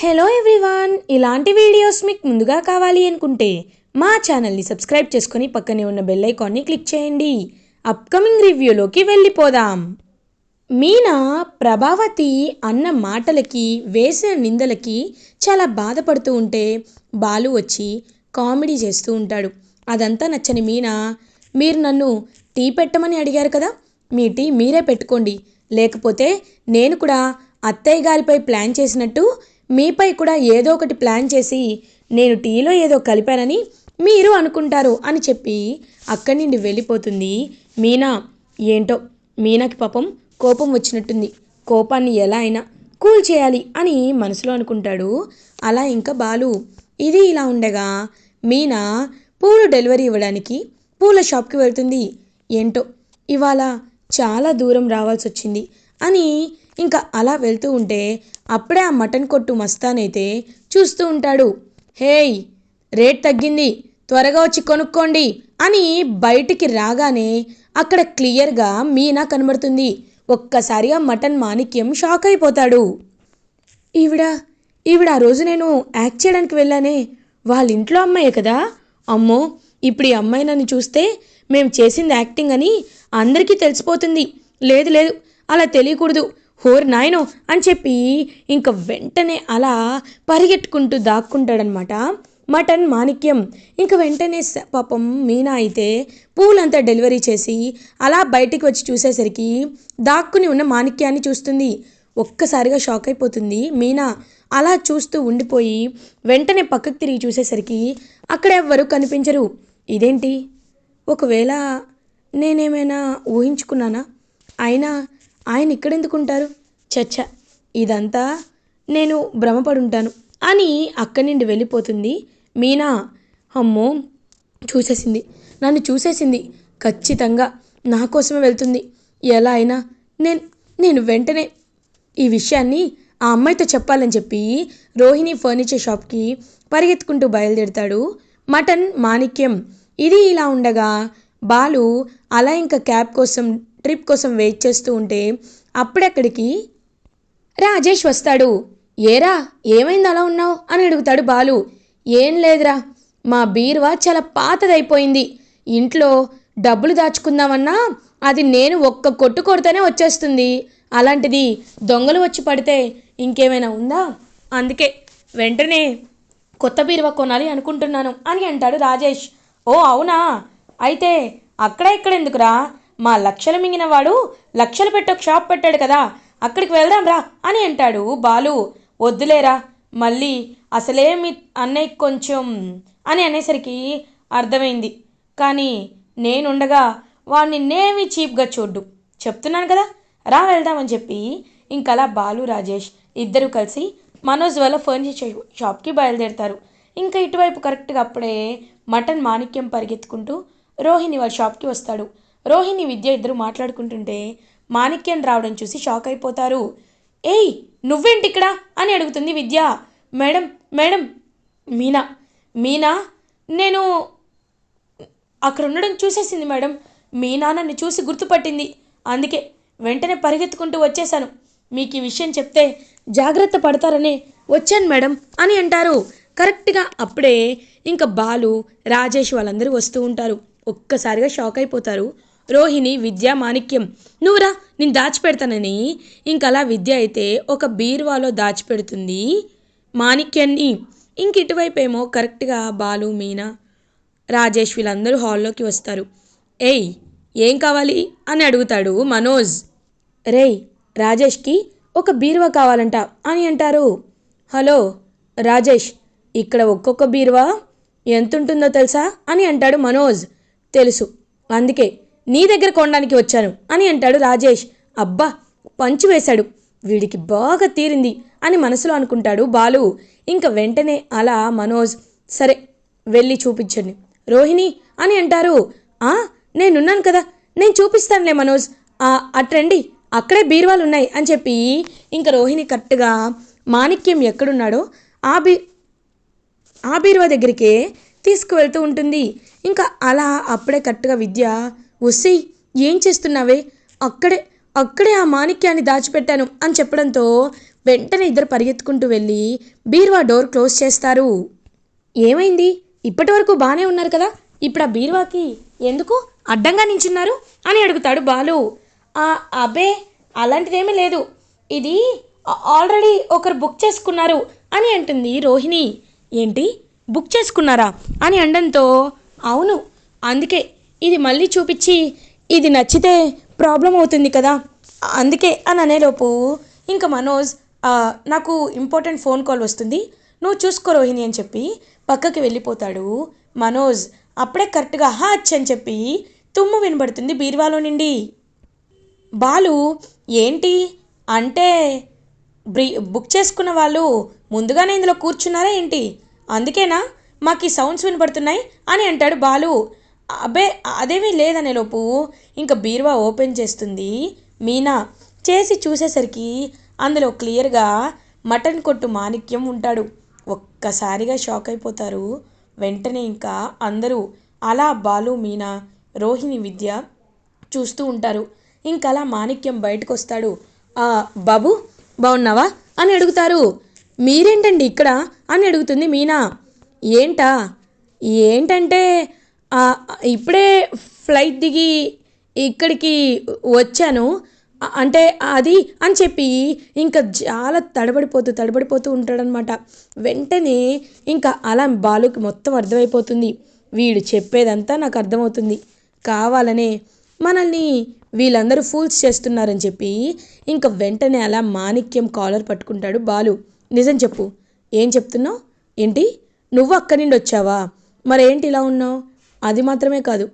Hello everyone ఇలాంటి videos మీకు ముందుగా కావాలి అనుకుంటే మా ఛానల్ని సబ్స్క్రైబ్ చేసుకొని పక్కనే ఉన్న బెల్ ఐకాన్ని క్లిక్ చేయండి. అప్కమింగ్ రివ్యూలోకి వెళ్ళిపోదాం. మీనా ప్రభావతి అన్న మాటలకి వేసిన నిందలకి చాలా బాధపడుతూ ఉంటే బాలు వచ్చి కామెడీ చేస్తూ ఉంటాడు. అదంతా నచ్చని మీనా మీరు నన్ను టీ పెట్టమని అడిగారు కదా? మీ టీ మీరే పెట్టుకోండి. లేకపోతే నేను కూడా అత్తయ్య గారిపై ప్లాన్ చేసినట్టు మీపై కూడా ఏదో ఒకటి ప్లాన్ చేసి నేను టీలో ఏదో కలిపానని మీరు అనుకుంటారు అని చెప్పి అక్కడి నుండి వెళ్ళిపోతుంది మీనా. ఏంటో? మీనాకి పాపం కోపం వచ్చినట్టుంది. కోపాన్ని ఎలా అయినా కూల్ చేయాలి అని మనసులో అనుకుంటాడు. అలా ఇంకా బాలు ఇది ఇలా ఉండగా మీనా పూలు డెలివరీ ఇవ్వడానికి పూల షాప్కి వెళ్తుంది. ఏంటో? ఇవాళ చాలా దూరం రావాల్సి వచ్చింది అని ఇంకా అలా వెళ్తూ ఉంటే అప్పుడే ఆ మటన్ కొట్టు మస్తానైతే చూస్తూ ఉంటాడు. హేయ్ రేట్ తగ్గింది త్వరగా వచ్చి కొనుక్కోండి అని బయటికి రాగానే అక్కడ క్లియర్గా మీనా కనబడుతుంది. ఒక్కసారిగా మటన్ మాణిక్యం షాక్ అయిపోతాడు. ఈవిడ ఈవిడ ఆ రోజు నేను యాక్ట్ చేయడానికి వెళ్ళానే వాళ్ళ ఇంట్లో అమ్మాయే కదా? అమ్మో ఇప్పుడు ఈ అమ్మాయి నన్ను చూస్తే మేము చేసింది యాక్టింగ్ అని అందరికీ తెలిసిపోతుంది. లేదు లేదు అలా తెలియకూడదు. హోర్ నాయనో అని చెప్పి ఇంక వెంటనే అలా పరిగెట్టుకుంటూ దాక్కుంటాడనమాట మటన్ మాణిక్యం. ఇంక వెంటనే పాపం మీనా అయితే పూలంతా డెలివరీ చేసి అలా బయటికి వచ్చి చూసేసరికి దాక్కుని ఉన్న మాణిక్యాన్ని చూస్తుంది. ఒక్కసారిగా షాక్ అయిపోతుంది మీనా. అలా చూస్తూ ఉండిపోయి వెంటనే పక్కకు తిరిగి చూసేసరికి అక్కడ ఎవ్వరూ కనిపించరు. ఇదేంటి? ఒకవేళ నేనేమైనా ఊహించుకున్నానా? అయినా ఆయన ఇక్కడెందుకుంటారు? చచ్చ ఇదంతా నేను భ్రమపడుంటాను. అని అక్కడి నుండి వెళ్ళిపోతుంది మీనా. అమ్మో చూసేసింది. నన్ను చూసేసింది ఖచ్చితంగా నా కోసమే వెళ్తుంది. ఎలా అయినా నేను నేను వెంటనే ఈ విషయాన్ని ఆ అమ్మాయితో చెప్పాలని చెప్పి రోహిణి ఫర్నిచర్ షాప్కి పరిగెత్తుకుంటూ బయలుదేరుతాడు. మటన్ మాణిక్యం. ఇది ఇలా ఉండగా బాలు అలా ఇంకా క్యాబ్ కోసం ట్రిప్ కోసం వెయిట్ చేస్తూ ఉంటే అప్పుడక్కడికి రాజేష్ వస్తాడు. ఏరా ఏమైంది అలా ఉన్నావు? అని అడుగుతాడు బాలు. ఏం లేదురా మా బీరువా చాలా పాతదైపోయింది. ఇంట్లో డబ్బులు దాచుకుందామన్నా అది నేను ఒక్క కొట్టు కొడితేనే వచ్చేస్తుంది. అలాంటిది దొంగలు వచ్చి పడితే ఇంకేమైనా ఉందా? అందుకే వెంటనే కొత్త బీరువా కొనాలి అనుకుంటున్నాను అని అంటాడు రాజేష్. ఓ అవునా? అయితే అక్కడ ఇక్కడ ఎందుకురా మా లక్షలు మింగిన వాడు లక్షలు పెట్టి ఒక షాప్ పెట్టాడు కదా అక్కడికి వెళ్దాం రా అని అంటాడు బాలు. వద్దులేరా మళ్ళీ అసలే మీ అన్నయ్య కొంచెం అని అనేసరికి అర్థమైంది. కానీ నేనుండగా వాడిని నేమి చీప్గా చూడ్డు. చెప్తున్నాను కదా రా వెళ్దామని చెప్పి ఇంకలా బాలు రాజేష్ ఇద్దరు కలిసి మనోజ్ వాళ్ళ ఫర్నిచర్ షాప్కి బయలుదేరుతారు. ఇంకా ఇటువైపు కరెక్ట్గా అప్పుడే మటన్ మాణిక్యం పరిగెత్తుకుంటూ రోహిణి వాళ్ళ షాప్కి వస్తాడు. రోహిణి విద్య ఇద్దరు మాట్లాడుకుంటుంటే మాణిక్యం రావడం చూసి షాక్ అయిపోతారు. ఏయ్ నువ్వేంటి ఇక్కడ అని అడుగుతుంది విద్య. మేడం మేడం మీనా మీనా నేను అక్కడ ఉండడం చూసేసింది మేడం. మీ నన్ను చూసి గుర్తుపట్టింది. అందుకే వెంటనే పరిగెత్తుకుంటూ వచ్చేసాను మీకు ఈ విషయం చెప్తే జాగ్రత్త పడతారనే వచ్చాను మేడం అని అంటారు. కరెక్ట్గా అప్పుడే ఇంకా బాలు రాజేష్ వాళ్ళందరూ వస్తూ ఉంటారు. ఒక్కసారిగా షాక్ అయిపోతారు. రోహిణి విద్య మాణిక్యం. నువ్వురా నేను దాచిపెడతానని. ఇంకలా విద్య అయితే ఒక బీరువాలో దాచిపెడుతుంది మాణిక్యాన్ని. ఇంక ఇటువైపు ఏమో కరెక్ట్గా బాలు మీనా రాజేష్ వీళ్ళందరూ హాల్లోకి వస్తారు. ఏయ్ ఏం కావాలి? అని అడుగుతాడు మనోజ్. రేయ్ రాజేష్కి ఒక బీరువా కావాలంట. అని అంటారు. హలో రాజేష్ ఇక్కడ ఒక్కొక్క బీరువా? ఎంత ఉంటుందో తెలుసా? అని అంటాడు మనోజ్. తెలుసు. అందుకే నీ దగ్గర కొనడానికి వచ్చాను అని అంటాడు రాజేష్. అబ్బా పంచు వేశాడు. వీడికి బాగా తీరింది అని మనసులో అనుకుంటాడు బాలు. ఇంకా వెంటనే అలా మనోజ్ సరే వెళ్ళి చూపించండి. రోహిణి అని అంటారు. ఆ నేనున్నాను కదా నేను చూపిస్తానులే మనోజ్. ఆ అట్రండి అక్కడే బీరువాలు ఉన్నాయి అని చెప్పి ఇంకా రోహిణి కరెక్ట్గా మాణిక్యం ఎక్కడున్నాడో ఆ బీ ఆ బీరువా దగ్గరికే తీసుకువెళ్తూ ఉంటుంది. ఇంకా అలా అప్పుడే కరెక్ట్గా విద్య వసి ఏం చేస్తున్నావే? అక్కడే అక్కడే ఆ మాణిక్యాన్ని దాచిపెట్టాను అని చెప్పడంతో వెంటనే ఇద్దరు పరిగెత్తుకుంటూ వెళ్ళి బీరువా డోర్ క్లోజ్ చేస్తారు. ఏమైంది? ఇప్పటి వరకు బాగానే ఉన్నారు కదా? ఇప్పుడు ఆ బీరువాకి ఎందుకు అడ్డంగా నించున్నారు అని అడుగుతాడు బాలు. "ఆ, అబ్బే అలాంటిదేమీ లేదు. ఇది ఆల్రెడీ ఒకరు బుక్ చేసుకున్నారు అని అంటుంది రోహిణి. ఏంటి? బుక్ చేసుకున్నారా? అని అనడంతో అవును అందుకే ఇది మళ్ళీ చూపించి ఇది నచ్చితే ప్రాబ్లం అవుతుంది కదా. అందుకే అని అనేలోపు ఇంకా మనోజ్ నాకు ఇంపార్టెంట్ ఫోన్ కాల్ వస్తుంది. నువ్వు చూసుకో రోహిణి అని చెప్పి పక్కకి వెళ్ళిపోతాడు మనోజ్. అప్పుడే కరెక్ట్గా హాచ్ అని చెప్పి తుమ్ము వినబడుతుంది బీరువాలో నుండి. బాలు ఏంటి? అంటే బ్రీ బుక్ చేసుకున్న వాళ్ళు ముందుగానే ఇందులో కూర్చున్నారా ఏంటి? అందుకేనా? మాకు ఈ సౌండ్స్ వినపడుతున్నాయి అని అంటాడు బాలు. అబ్బే అదేమీ లేదనే లోపు ఇంకా బీరువా ఓపెన్ చేస్తుంది. మీనా చేసి చూసేసరికి అందులో క్లియర్గా మటన్ కొట్టు మాణిక్యం ఉంటాడు. ఒక్కసారిగా షాక్ అయిపోతారు. వెంటనే ఇంకా అందరూ అలా బాలు మీనా రోహిణి విద్య చూస్తూ ఉంటారు. ఇంకా అలా మాణిక్యం బయటకు వస్తాడు బాబు బాగున్నావా అని అడుగుతారు. మీరేంటండి ఇక్కడ? అని అడుగుతుంది మీనా. ఏంటా? ఏంటంటే ఇప్పుడే ఫ్లైట్ దిగి ఇక్కడికి వచ్చాను. అంటే అది అని చెప్పి ఇంకా చాలా తడబడిపోతూ తడబడిపోతూ ఉంటాడనమాట వెంటనే ఇంకా అలా బాలుకి మొత్తం అర్థమైపోతుంది. వీడు చెప్పేదంతా నాకు అర్థమవుతుంది. కావాలనే మనల్ని వీళ్ళందరూ ఫూల్స్ చేస్తున్నారని చెప్పి ఇంకా వెంటనే అలా మాణిక్యం కాలర్ పట్టుకుంటాడు బాలు. నిజం చెప్పు. ఏం చెప్తున్నావు? ఏంటి? నువ్వు అక్కడి నుండి వచ్చావా? మరేంటి ఇలా ఉన్నావు? అది మాత్రమే కాదు.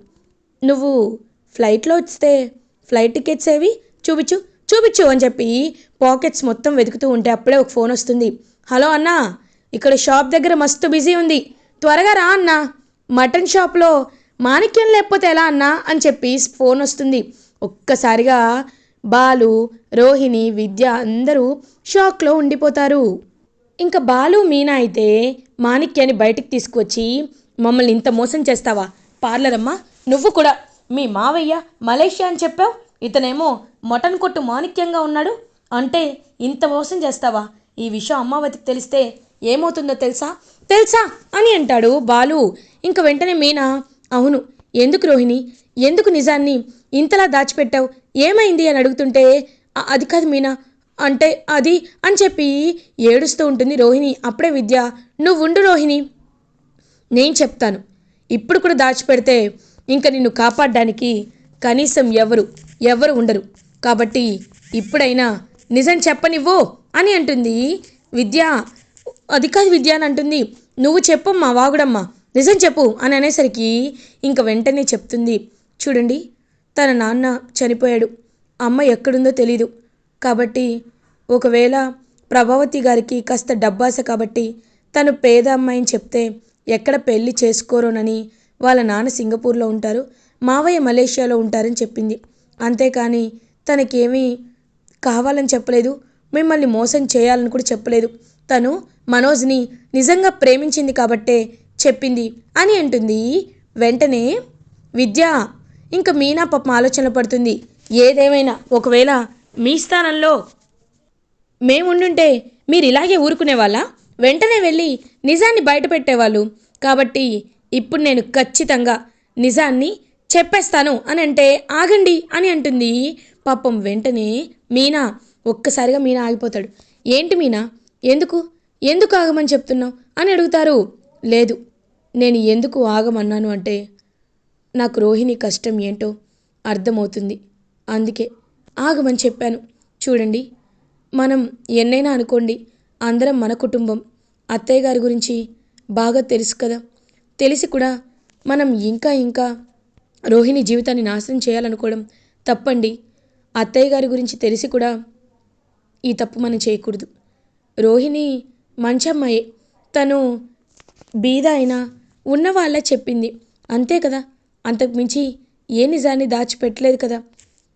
నువ్వు ఫ్లైట్లో వస్తే ఫ్లైట్ టికెట్స్ ఏవి? చూపించు చూపించు అని చెప్పి పాకెట్స్ మొత్తం వెతుకుతూ ఉంటే అప్పుడే ఒక ఫోన్ వస్తుంది. హలో అన్నా ఇక్కడ షాప్ దగ్గర మస్తు బిజీ ఉంది. త్వరగా రా అన్నా. మటన్ షాప్లో మాణిక్యం లేకపోతే ఎలా అన్నా అని చెప్పి ఫోన్ వస్తుంది. ఒక్కసారిగా బాలు రోహిణి విద్య అందరూ షాక్లో ఉండిపోతారు. ఇంకా బాలు మీనా అయితే మాణిక్యాన్ని బయటికి తీసుకొచ్చి మమ్మల్ని ఇంత మోసం చేస్తావా? పార్లర్ అమ్మా నువ్వు కూడా. మీ మావయ్య మలేషియా అని చెప్పావు? ఇతనేమో మటన్ కొట్టు మాణిక్యంగా ఉన్నాడు? అంటే ఇంత మోసం చేస్తావా? ఈ విషయం అమ్మావతికి తెలిస్తే ఏమవుతుందో తెలుసా? తెలుసా అని అంటాడు బాలు. ఇంక వెంటనే మీనా అవును ఎందుకు రోహిణి? ఎందుకు నిజాన్ని ఇంతలా దాచిపెట్టావు? ఏమైంది అని అడుగుతుంటే అది కాదు మీనా అంటే అది అని చెప్పి ఏడుస్తూ ఉంటుంది రోహిణి. అప్పుడే విద్య నువ్వు ఉండు రోహిణి. నేను చెప్తాను. ఇప్పుడు కూడా దాచిపెడితే ఇంకా నిన్ను కాపాడడానికి కనీసం ఎవరు ఎవరు ఉండరు. కాబట్టి ఇప్పుడైనా నిజం చెప్పనివ్వు అని అంటుంది. విద్య అది కాదు విద్య అని అంటుంది. నువ్వు చెప్పమ్మా వాగుడమ్మా నిజం చెప్పు అని అనేసరికి ఇంక వెంటనే చెప్తుంది. చూడండి తన నాన్న చనిపోయాడు. అమ్మ ఎక్కడుందో తెలీదు. కాబట్టి ఒకవేళ ప్రభావతి గారికి కాస్త డబ్బాస కాబట్టి తను పేద అమ్మాయిని చెప్తే ఎక్కడ పెళ్ళి చేసుకోరోనని వాళ్ళ నాన్న సింగపూర్లో ఉంటారు మావయ్య మలేషియాలో ఉంటారని చెప్పింది. అంతేకాని తనకేమీ కావాలని చెప్పలేదు మిమ్మల్ని మోసం చేయాలని కూడా చెప్పలేదు. తను మనోజ్ని నిజంగా ప్రేమించింది కాబట్టే చెప్పింది అని అంటుంది. వెంటనే విద్య ఇంకా మీనా పాపం ఆలోచన పడుతుంది. ఏదేమైనా ఒకవేళ మీ స్థానంలో మేముండుంటే మీరు ఇలాగే ఊరుకునేవాళ్ళ? వెంటనే వెళ్ళి నిజాన్ని బయటపెట్టేవాళ్ళు. కాబట్టి ఇప్పుడు నేను ఖచ్చితంగా నిజాన్ని చెప్పేస్తాను అని అంటే ఆగండి అని అంటుంది. పాపం వెంటనే మీనా ఒక్కసారిగా మీనా ఆగిపోతాడు. ఏంటి మీనా? ఎందుకు? ఎందుకు ఆగమని చెప్తున్నావు? అని అడుగుతారు. లేదు నేను ఎందుకు ఆగమన్నాను అంటే నాకు రోహిణి కష్టం ఏంటో అర్థమవుతుంది. అందుకే ఆగమని చెప్పాను. చూడండి మనం ఎన్నైనా అనుకోండి అందరం మన కుటుంబం. అత్తయ్య గారి గురించి బాగా తెలుసు కదా. తెలిసి కూడా మనం ఇంకా ఇంకా రోహిణి జీవితాన్ని నాశనం చేయాలనుకోవడం తప్పండి. అత్తయ్య గారి గురించి తెలిసి కూడా ఈ తప్పు మనం చేయకూడదు. రోహిణి మంచి అమ్మాయే తను బీద అయినా ఉన్న వాళ్ళే చెప్పింది. అంతే కదా. అంతకుమించి ఏ నిజాన్ని దాచిపెట్టలేదు కదా.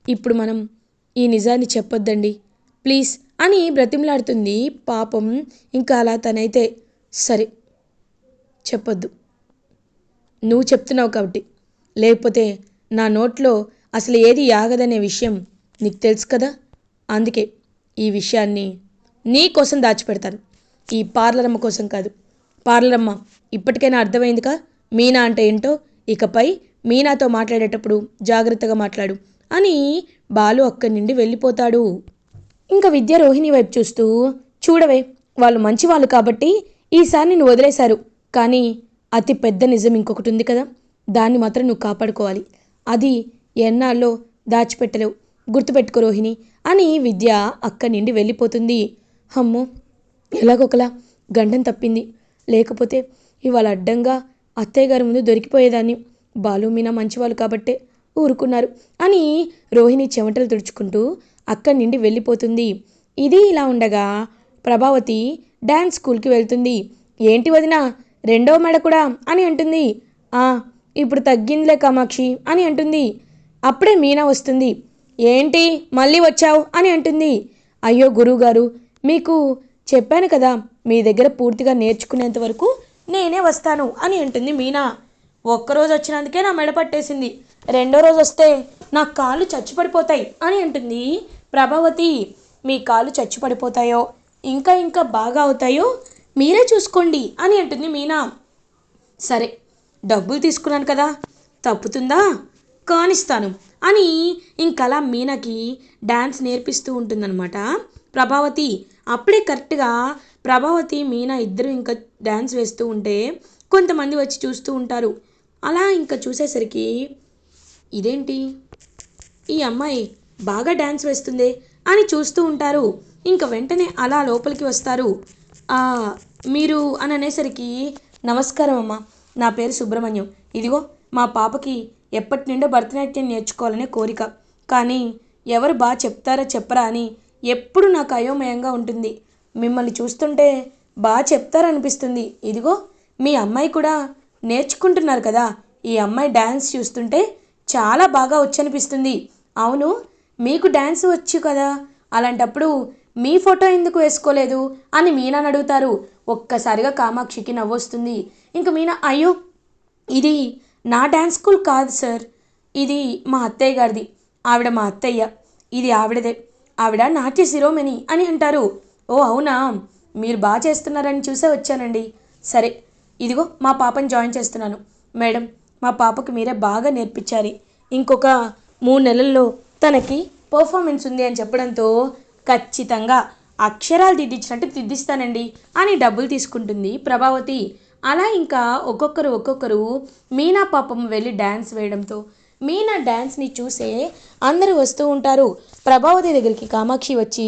ఇప్పుడు మనం ఈ నిజాన్ని చెప్పొద్దండి. ప్లీజ్ అని బ్రతిమలాడుతుంది. పాపం ఇంకా అలా తనైతే సరే చెప్పొద్దు. నువ్వు చెప్తున్నావు కాబట్టి. లేకపోతే నా నోట్లో అసలు ఏది ఆగదనే విషయం నీకు తెలుసు కదా? అందుకే ఈ విషయాన్ని నీ కోసం దాచిపెడతాను. ఈ పార్లరమ్మ కోసం కాదు. పార్లరమ్మ ఇప్పటికైనా అర్థమైందిగా? మీనా అంటే ఏంటో? ఇకపై మీనాతో మాట్లాడేటప్పుడు జాగ్రత్తగా మాట్లాడు అని బాలు అక్కడి నుండి వెళ్ళిపోతాడు. ఇంకా విద్య రోహిణి వైపు చూస్తూ చూడవే వాళ్ళు మంచి వాళ్ళు కాబట్టి ఈసారి నిన్ను వదిలేశారు. కానీ అతి పెద్ద నిజం ఇంకొకటి ఉంది కదా. దాన్ని మాత్రం నువ్వు కాపాడుకోవాలి. అది ఎన్నాళ్ళలో దాచిపెట్టలేవు. గుర్తుపెట్టుకో రోహిణి. అని విద్య అక్కడి నుండి వెళ్ళిపోతుంది. అమ్మో ఎలాగొకలా గండం తప్పింది. లేకపోతే ఇవాళ అడ్డంగా అత్తయ్య గారి ముందు దొరికిపోయేదాన్ని. బాలు మీనా మంచివాళ్ళు కాబట్టే ఊరుకున్నారు అని రోహిణి చెమటలు తుడుచుకుంటూ అక్కడి నుండి వెళ్ళిపోతుంది. ఇది ఇలా ఉండగా ప్రభావతి డ్యాన్స్ స్కూల్కి వెళ్తుంది. ఏంటి వదిన? రెండవ మెడ కూడా అని అంటుంది. "ఆ, ఇప్పుడు తగ్గిందిలే కామాక్షి అని అంటుంది. అప్పుడే మీనా వస్తుంది. ఏంటి? మళ్ళీ వచ్చావు అని అంటుంది. అయ్యో గురువుగారు మీకు చెప్పాను కదా మీ దగ్గర పూర్తిగా నేర్చుకునేంత వరకు నేనే వస్తాను అని అంటుంది మీనా. ఒక్కరోజు వచ్చినందుకే నా మెడ పట్టేసింది. రెండో రోజు వస్తే నా కాళ్ళు చచ్చిపడిపోతాయి అని అంటుంది ప్రభావతి మీ కాళ్ళు చచ్చిపడిపోతాయో? ఇంకా ఇంకా బాగా అవుతాయో? మీరే చూసుకోండి అని అంటుంది మీనా. సరే డబ్బులు తీసుకున్నాను కదా. తప్పుతుందా? కానిస్తాను అని ఇంకలా మీనాకి డ్యాన్స్ నేర్పిస్తూ ఉంటుందన్నమాట. ప్రభావతి అప్పుడే కరెక్ట్గా ప్రభావతి మీనా ఇద్దరు ఇంకా డ్యాన్స్ వేస్తూ ఉంటే కొంతమంది వచ్చి చూస్తూ ఉంటారు. అలా ఇంకా చూసేసరికి ఇదేంటి? ఈ అమ్మాయి బాగా డ్యాన్స్ వేస్తుంది అని చూస్తూ ఉంటారు. ఇంక వెంటనే అలా లోపలికి వస్తారు. మీరు అని అనేసరికి నమస్కారం అమ్మ నా పేరు సుబ్రహ్మణ్యం. ఇదిగో మా పాపకి ఎప్పటి నుండో భరతనాట్యం నేర్చుకోవాలనే కోరిక. కానీ ఎవరు బాగా చెప్తారా చెప్పరా అని ఎప్పుడు నాకు అయోమయంగా ఉంటుంది. మిమ్మల్ని చూస్తుంటే బాగా చెప్తారనిపిస్తుంది. ఇదిగో మీ అమ్మాయి కూడా నేర్చుకుంటున్నారు కదా. ఈ అమ్మాయి డ్యాన్స్ చూస్తుంటే చాలా బాగా వచ్చనిపిస్తుంది. అవును మీకు డ్యాన్స్ వచ్చు కదా? అలాంటప్పుడు మీ ఫోటో ఎందుకు వేసుకోలేదు? అని మీనాని అడుగుతారు. ఒక్కసారిగా కామాక్షికి నవ్వొస్తుంది ఇంక మీనా అయ్యో ఇది నా డ్యాన్స్ స్కూల్ కాదు సార్. ఇది మా అత్తయ్య గారిది. ఆవిడ మా అత్తయ్య. ఇది ఆవిడదే. ఆవిడ నాట్య శిరోమణి అని అంటారు. ఓ అవునా? మీరు బాగా చేస్తున్నారని చూసే వచ్చానండి. సరే ఇదిగో మా పాపని జాయిన్ చేస్తున్నాను. మేడం మా పాపకు మీరే బాగా నేర్పించాలి. ఇంకొక మూడు నెలల్లో తనకి పర్ఫార్మెన్స్ ఉంది అని చెప్పడంతో ఖచ్చితంగా అక్షరాలు దిద్దించినట్టు దిద్దిస్తానండి అని డబ్బులు తీసుకుంటుంది ప్రభావతి. అలా ఇంకా ఒక్కొక్కరు ఒక్కొక్కరు మీనా పాపం వెళ్ళి డ్యాన్స్ వేయడంతో మీనా డ్యాన్స్ని చూసే అందరూ వస్తూ ఉంటారు. ప్రభావతి దగ్గరికి కామాక్షి వచ్చి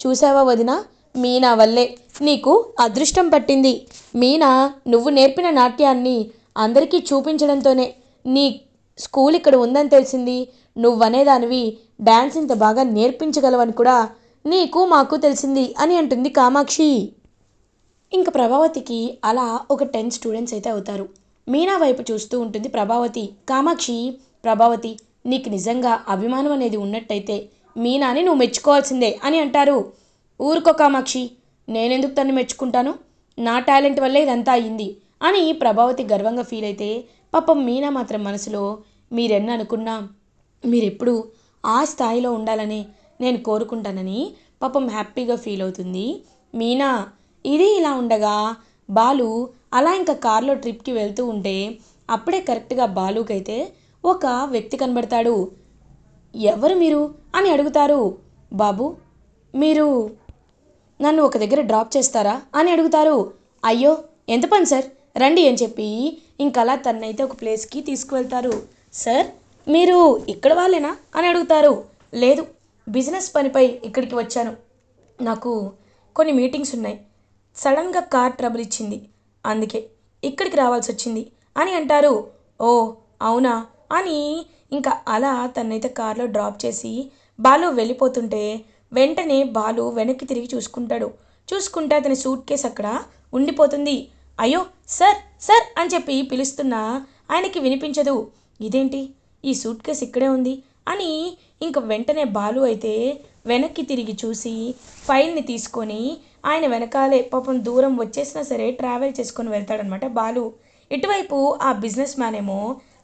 చూసావా వదిన మీనా వల్లే నీకు అదృష్టం పట్టింది. మీనా నువ్వు నేర్పిన నాట్యాన్ని అందరికీ చూపించడంతోనే నీ స్కూల్ ఇక్కడ ఉందని తెలిసింది. నువ్వనేదానివి డ్యాన్స్ ఇంత బాగా నేర్పించగలవని కూడా నీకు మాకు తెలిసింది అని అంటుంది కామాక్షి. ఇంకా ప్రభావతికి అలా ఒక టెన్ స్టూడెంట్స్ అయితే అవుతారు. మీనా వైపు చూస్తూ ఉంటుంది ప్రభావతి. కామాక్షి ప్రభావతి నీకు నిజంగా అభిమానం అనేది ఉన్నట్టయితే మీనాని నువ్వు మెచ్చుకోవాల్సిందే అని అంటారు. ఊరుకో కామాక్షి నేనెందుకు తను మెచ్చుకుంటాను? నా టాలెంట్ వల్లే ఇదంతా అయ్యింది అని ప్రభావతి గర్వంగా ఫీల్ అయితే పాపం మీనా మాత్రం మనసులో మీరెన్న అనుకున్నా మీరెప్పుడు ఆ స్థాయిలో ఉండాలని నేను కోరుకుంటానని పాపం హ్యాపీగా ఫీల్ అవుతుంది. మీనా ఇది ఇలా ఉండగా బాలు అలా ఇంకా కార్లో ట్రిప్కి వెళ్తూ ఉంటే అప్పుడే కరెక్ట్గా బాలుకైతే ఒక వ్యక్తి కనబడతాడు. ఎవరు మీరు? అని అడుగుతారు. బాబు మీరు నన్ను ఒక దగ్గర డ్రాప్ చేస్తారా? అని అడుగుతారు. అయ్యో ఎంత పని సార్? రండి అని చెప్పి ఇంకలా తన్నైతే ఒక ప్లేస్కి తీసుకువెళ్తారు. సార్ మీరు ఇక్కడ వాళ్ళేనా అని అడుగుతారు. లేదు బిజినెస్ పనిపై ఇక్కడికి వచ్చాను. నాకు కొన్ని మీటింగ్స్ ఉన్నాయి. సడన్గా కార్ ట్రబుల్ ఇచ్చింది. అందుకే ఇక్కడికి రావాల్సి వచ్చింది అని అంటారు. ఓ అవునా? అని ఇంకా అలా తనైతే కార్లో డ్రాప్ చేసి బాలు వెళ్ళిపోతుంటే వెంటనే బాలు వెనక్కి తిరిగి చూసుకుంటాడు. చూసుకుంటే అతని సూట్ కేస్ అక్కడ ఉండిపోతుంది. అయ్యో సార్ సార్ అని చెప్పి పిలుస్తున్నా ఆయనకి వినిపించదు. ఇదేంటి? ఈ సూట్ కేసు ఇక్కడే ఉంది అని ఇంక వెంటనే బాలు అయితే వెనక్కి తిరిగి చూసి ఫైల్ని తీసుకొని ఆయన వెనకాలే పాపం దూరం వచ్చేసినా సరే ట్రావెల్ చేసుకొని వెళ్తాడనమాట బాలు. ఇటువైపు ఆ బిజినెస్ మ్యాన్ ఏమో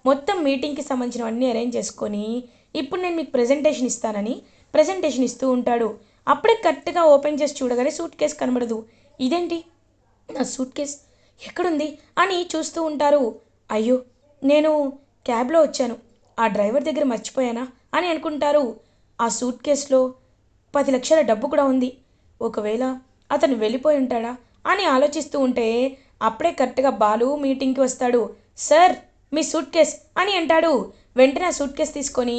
మొత్తం మీటింగ్కి సంబంధించినవన్నీ అరేంజ్ చేసుకొని ఇప్పుడు నేను మీకు ప్రజెంటేషన్ ఇస్తానని ప్రజెంటేషన్ ఇస్తూ ఉంటాడు. అప్పుడే కరెక్ట్గా ఓపెన్ చేసి చూడగానే సూట్ కేస్ కనబడదు. ఇదేంటి? నా సూట్ కేస్? ఎక్కడుంది? అని చూస్తూ ఉంటారు. అయ్యో నేను క్యాబ్లో వచ్చాను. ఆ డ్రైవర్ దగ్గర మర్చిపోయానా అని అనుకుంటారు. ఆ సూట్ కేసులో పది లక్షల డబ్బు కూడా ఉంది. ఒకవేళ అతను వెళ్ళిపోయి ఉంటాడా అని ఆలోచిస్తూ ఉంటే అప్పుడే కరెక్ట్గా బాలు మీటింగ్కి వస్తాడు. సార్ మీ సూట్ కేస్ అని అంటాడు. వెంటనే ఆ సూట్ కేస్ తీసుకొని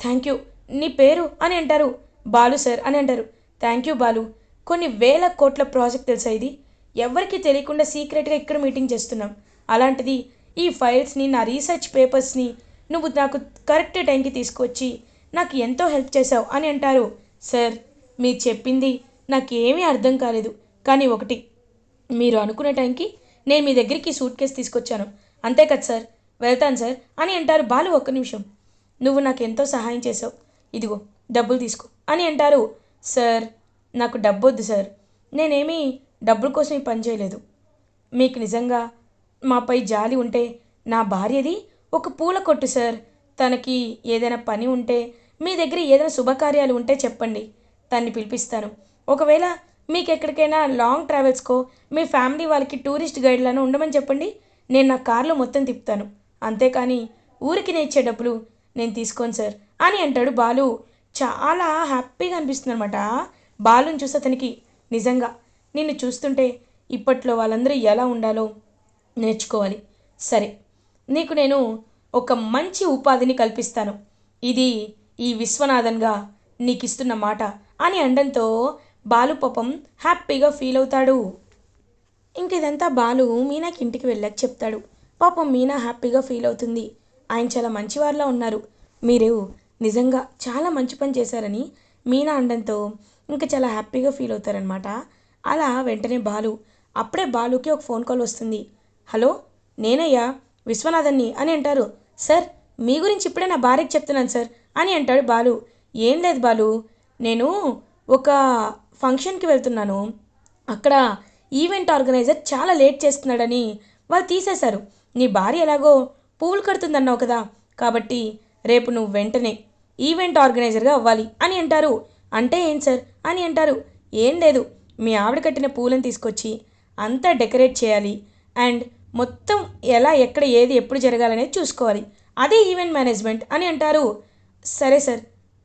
థ్యాంక్ యూ నీ పేరు అని అంటారు. బాలు సార్ అని అంటారు. థ్యాంక్ యూ బాలు కొన్ని వేల కోట్ల ప్రాజెక్ట్ తెలుసా ఇది? ఎవరికి తెలియకుండా సీక్రెట్గా ఇక్కడ మీటింగ్ చేస్తున్నాం. అలాంటిది ఈ ఫైల్స్ని నా రీసెర్చ్ పేపర్స్ని నువ్వు నాకు కరెక్ట్ టైంకి తీసుకొచ్చి నాకు ఎంతో హెల్ప్ చేశావు అని అంటారు. సార్ మీరు చెప్పింది నాకు ఏమీ అర్థం కాలేదు. కానీ ఒకటి మీరు అనుకునే టైంకి నేను మీ దగ్గరికి సూట్ కేసు తీసుకొచ్చాను. అంతే కదా సార్? వెళ్తాను సార్ అని అంటారు బాలు ఒక్క నిమిషం. నువ్వు నాకు ఎంతో సహాయం చేసావు ఇదిగో డబ్బులు తీసుకో అని అంటారు. సార్ నాకు డబ్బు వద్దు సార్. నేనేమీ డబ్బుల కోసం పని చేయలేదు. మీకు నిజంగా మాపై జాలి ఉంటే నా భార్యది ఒక పూల కొట్టు సార్. తనకి ఏదైనా పని ఉంటే మీ దగ్గర ఏదైనా శుభకార్యాలు ఉంటే చెప్పండి. తన్ని పిలిపిస్తాను. ఒకవేళ మీకు ఎక్కడికైనా లాంగ్ ట్రావెల్స్కో మీ ఫ్యామిలీ వాళ్ళకి టూరిస్ట్ గైడ్లను ఉండమని చెప్పండి. నేను నా కార్లో మొత్తం తిప్పుతాను. అంతేకాని ఊరికి నేను ఇచ్చే డబ్బులు నేను తీసుకోను సార్. అని అంటాడు బాలు. చాలా హ్యాపీగా అనిపిస్తుంది అనమాట బాలుని చూసి అతనికి నిజంగా నిన్ను చూస్తుంటే ఇప్పట్లో వాళ్ళందరూ ఎలా ఉండాలో నేర్చుకోవాలి. సరే. నీకు నేను ఒక మంచి ఉపాధిని కల్పిస్తాను. ఇది ఈ విశ్వనాథన్గా నీకు ఇస్తున్న మాట అని అనడంతో బాలు పాపం హ్యాపీగా ఫీల్ అవుతాడు. ఇంక ఇదంతా బాలు మీనాకి ఇంటికి వెళ్ళాక చెప్తాడు. పాపం మీనా హ్యాపీగా ఫీల్ అవుతుంది. ఆయన చాలా మంచివారిలా ఉన్నారు. మీరు నిజంగా చాలా మంచి పని చేశారని మీనా అనడంతో ఇంకా చాలా హ్యాపీగా ఫీల్ అవుతారనమాట అలా వెంటనే బాలు అప్పుడే బాలుకి ఒక ఫోన్ కాల్ వస్తుంది. హలో నేనయ్యా? విశ్వనాథన్ని అని అంటారు. సార్ మీ గురించి ఇప్పుడే నా భార్యకి చెప్తున్నాను సార్ అని అంటాడు బాలు. ఏం లేదు బాలు. నేను ఒక ఫంక్షన్కి వెళ్తున్నాను. అక్కడ ఈవెంట్ ఆర్గనైజర్ చాలా లేట్ చేస్తున్నాడని వాళ్ళు తీసేశారు. నీ భార్య ఎలాగో పువ్వులు కడుతుందన్నావు కదా కాబట్టి రేపు నువ్వు వెంటనే ఈవెంట్ ఆర్గనైజర్గా అవ్వాలి అని అంటారు. అంటే ఏం సార్? అని అంటారు. ఏం లేదు. మీ ఆవిడ కట్టిన పూలను తీసుకొచ్చి అంతా డెకరేట్ చేయాలి. అండ్ మొత్తం ఎలా ఎక్కడ ఏది ఎప్పుడు జరగాలనేది చూసుకోవాలి. అదే ఈవెంట్ మేనేజ్మెంట్ అని అంటారు. సరే సార్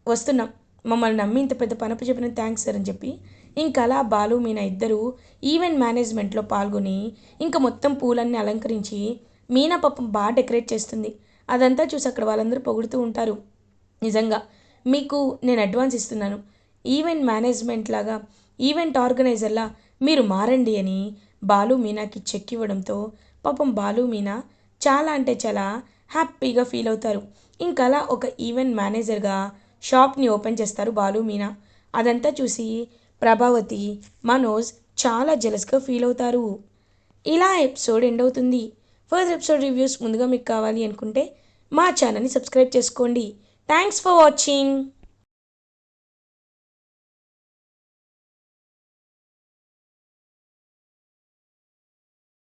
వస్తున్నాం. మమ్మల్ని నమ్మి ఇంత పెద్ద పనపు చెప్పిన థ్యాంక్స్ సార్ అని చెప్పి ఇంకా అలా బాలు మీనా ఇద్దరు ఈవెంట్ మేనేజ్మెంట్లో పాల్గొని ఇంకా మొత్తం పూలన్నీ అలంకరించి మీనా పాపం బాగా డెకరేట్ చేస్తుంది. అదంతా చూసి అక్కడ వాళ్ళందరూ పొగుడుతూ ఉంటారు. నిజంగా మీకు నేను అడ్వాన్స్ ఇస్తున్నాను. ఈవెంట్ మేనేజ్మెంట్ లాగా ఈవెంట్ ఆర్గనైజర్లా మీరు మారండి అని బాలు మీనాకి చెక్ ఇవ్వడంతో పాపం బాలు మీనా చాలా అంటే చాలా హ్యాపీగా ఫీల్ అవుతారు. ఇంకా అలా ఒక ఈవెంట్ మేనేజర్గా షాప్ని ఓపెన్ చేస్తారు బాలు మీనా. అదంతా చూసి ప్రభావతి మనోజ్ చాలా జెలస్గా ఫీల్ అవుతారు. ఇలా ఎపిసోడ్ ఎండ్ అవుతుంది. ఫర్దర్ ఎపిసోడ్ రివ్యూస్ ముందుగా మీకు కావాలి అనుకుంటే మా ఛానల్ని సబ్స్క్రైబ్ చేసుకోండి. Thanks for watching.